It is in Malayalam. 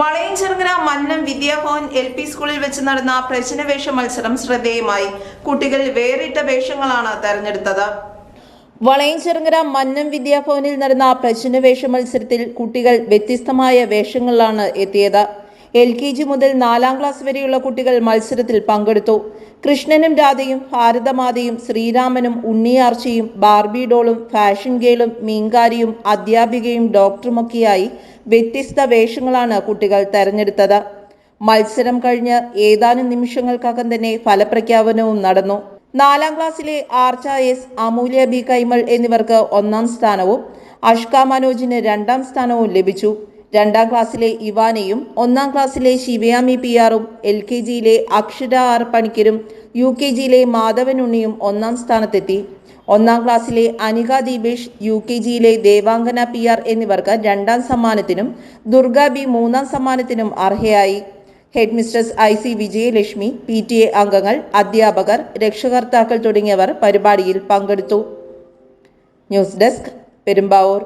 വളയഞ്ചിറങ്ങര മന്നം വിദ്യാഭവൻ എൽ പി സ്കൂളിൽ വെച്ച് നടന്ന പ്രചനവേഷ മത്സരം ശ്രദ്ധേയമായി. കുട്ടികൾ വേറിട്ട വേഷങ്ങളാണ് തെരഞ്ഞെടുത്തത്. വളയഞ്ചിറങ്ങര മന്നം വിദ്യാഭവനിൽ നടന്ന പ്രചനവേഷ മത്സരത്തിൽ കുട്ടികൾ വ്യത്യസ്തമായ വേഷങ്ങളിലാണ് എത്തിയത്. എൽ കെ ജി മുതൽ നാലാം ക്ലാസ് വരെയുള്ള കുട്ടികൾ മത്സരത്തിൽ പങ്കെടുത്തു. കൃഷ്ണനും രാധയും ഭാരതമാതയും ശ്രീരാമനും ഉണ്ണിയാർച്ചയും ബാർബി ഡോളും ഫാഷൻ ഗേളും മീൻകാരിയും അധ്യാപികയും ഡോക്ടറുമൊക്കെയായി വ്യത്യസ്ത വേഷങ്ങളാണ് കുട്ടികൾ തെരഞ്ഞെടുത്തത്. മത്സരം കഴിഞ്ഞ് ഏതാനും നിമിഷങ്ങൾക്കകം തന്നെ ഫലപ്രഖ്യാപനവും നടന്നു. നാലാം ക്ലാസ്സിലെ ആർച്ച എസ് അമൂല്യ ബി കൈമൾ എന്നിവർക്ക് ഒന്നാം സ്ഥാനവും അഷ്ക മനോജിന് രണ്ടാം സ്ഥാനവും ലഭിച്ചു. രണ്ടാം ക്ലാസ്സിലെ ഇവാനയും ഒന്നാം ക്ലാസ്സിലെ ശിവയാമി പി ആറും എൽ കെ ജിയിലെ അക്ഷര ആർ പണിക്കരും യു കെ ജിയിലെ മാധവൻ ഉണ്ണിയും ഒന്നാം സ്ഥാനത്തെത്തി. ഒന്നാം ക്ലാസ്സിലെ അനിക ദീപേഷ് യു കെ ജിയിലെ ദേവാംഗന പി ആർ എന്നിവർക്ക് രണ്ടാം സമ്മാനത്തിനും ദുർഗ ബി മൂന്നാം സമ്മാനത്തിനും അർഹയായി. Headmistress I C Vijayalakshmi P T A അംഗങ്ങൾ അധ്യാപകർ രക്ഷകർത്താക്കൾ തുടങ്ങിയവർ പരിപാടിയിൽ പങ്കെടുത്തു. News desk Perumbavoor.